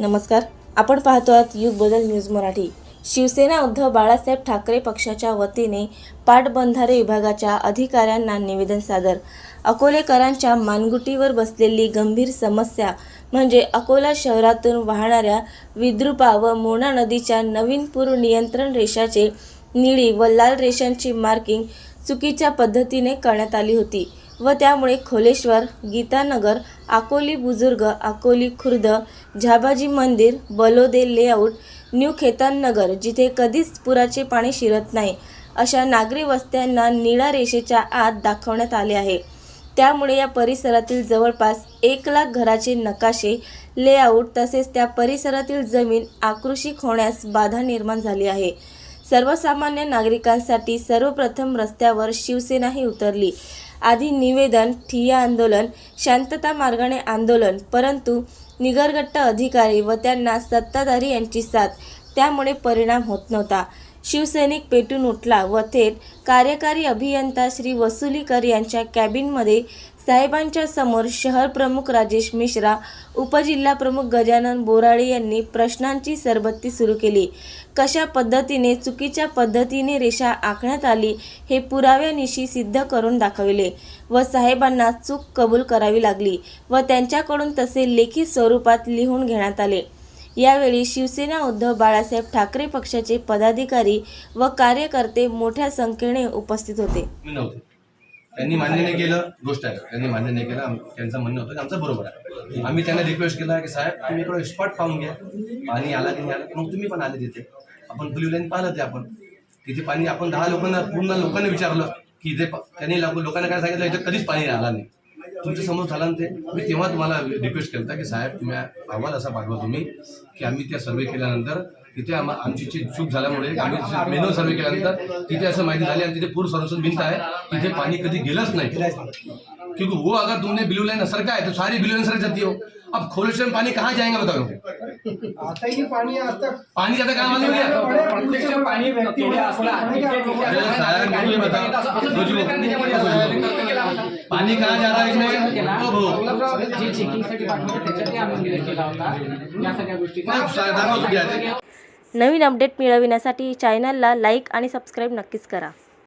नमस्कार. आपण पाहतो आहात युग बदल न्यूज मराठी. शिवसेना उद्धव बाळासाहेब ठाकरे पक्षाच्या वतीने पाटबंधारे विभागाच्या अधिकाऱ्यांना निवेदन सादर. अकोलेकरांच्या मानगुटीवर बसलेली गंभीर समस्या म्हणजे अकोला शहरातून वाहणाऱ्या विद्रुपा व मोना नदीच्या नवीन पूर नियंत्रण रेषाचे निळी व लाल रेषांची मार्किंग चुकीच्या पद्धतीने करण्यात आली होती व त्यामुळे खोलेश्वर गीतानगर अकोली बुजुर्ग अकोली खुर्द झाबाजी मंदिर बलोदे लेआउट न्यू खेताननगर जिथे कधीच पुराचे पाणी शिरत नाही अशा नागरी वस्त्यांना निळा रेषेच्या आत दाखवण्यात आले आहे. त्यामुळे या परिसरातील जवळपास एक लाख घराचे नकाशे लेआउट तसेच त्या परिसरातील जमीन आकृषिक होण्यास बाधा निर्माण झाली आहे. सर्वसामान्य नागरिकांसाठी सर्वप्रथम रस्त्यावर शिवसेनाही उतरली. आधी निवेदन ठिय्या आंदोलन शांतता मार्गाने आंदोलन परंतु निगरगट्ट अधिकारी व त्यांना सत्ताधारी यांची साथ त्यामुळे परिणाम होत नव्हता. शिवसैनिक पेटून उठला व थेट कार्यकारी अभियंता श्री वसुलीकर यांच्या कॅबिनमध्ये साहेबांच्या समोर शहर प्रमुख राजेश मिश्रा उपजिल्हा प्रमुख गजानन बोराळे यांनी प्रश्नांची सरबत्ती सुरू केली. कशा पद्धतीने चुकीच्या पद्धतीने रेषा आखण्यात आली हे पुराव्यानिशी सिद्ध करून दाखविले व साहेबांना चूक कबूल करावी लागली व त्यांच्याकडून तसे लेखी स्वरूपात लिहून घेण्यात आले. यावेळी शिवसेना उद्धव बाळासाहेब ठाकरे पक्षाचे पदाधिकारी व कार्यकर्ते मोठ्या संख्येने उपस्थित होते. त्यांनी मान्य नाही केलं गोष्ट आहे. त्यांनी मान्य नाही केलं त्यांचं म्हणणं होतं की आमचं बरोबर आहे. आम्ही त्यांना रिक्वेस्ट केला की साहेब तुम्ही इकडं स्पॉट पाहून घ्या. पाणी आला की नाही आला मग तुम्ही पण आले तिथे. आपण ब्ल्यू लाईन पाहिलं ते आपण. तिथे पाणी आपण दहा लोकांना पूर्ण लोकांना विचारलं की इथे प- त्यांनी लोकांना काय सांगितलं? इथे कधीच पाणी आला नाही. तुमच्यासमोर झालं ते मी तेव्हा तुम्हाला रिक्वेस्ट केला की साहेब तुम्ही अहवाल असा पाठवा तुम्ही की आम्ही त्या सर्वे केल्यानंतर तिथे आम्हा आमची जी चूक झाल्यामुळे आम्ही मेनू सर्वे केल्यानंतर तिथे असं माहिती झाली आणि तिथे पूर संरक्षण भिंत आहे तिथे पाणी कधी गेलंच नाही क्योंकि वो अगर तुमने ब्लू लाइन असर का है तो सारी ब्लू लाइन असर जाती हो अब खोलेश्वर में पानी कहाँ जाएगा बताओ आता ही पाणी आता पानी ज्यादा कहाँ मालूम है साहब मुझे बताओ पानी कहाँ जा रहा है चेकिंगसाठी. नवीन अपडेट मिळविण्यासाठी चॅनलला लाईक आणि सबस्क्राईब नक्कीच करा.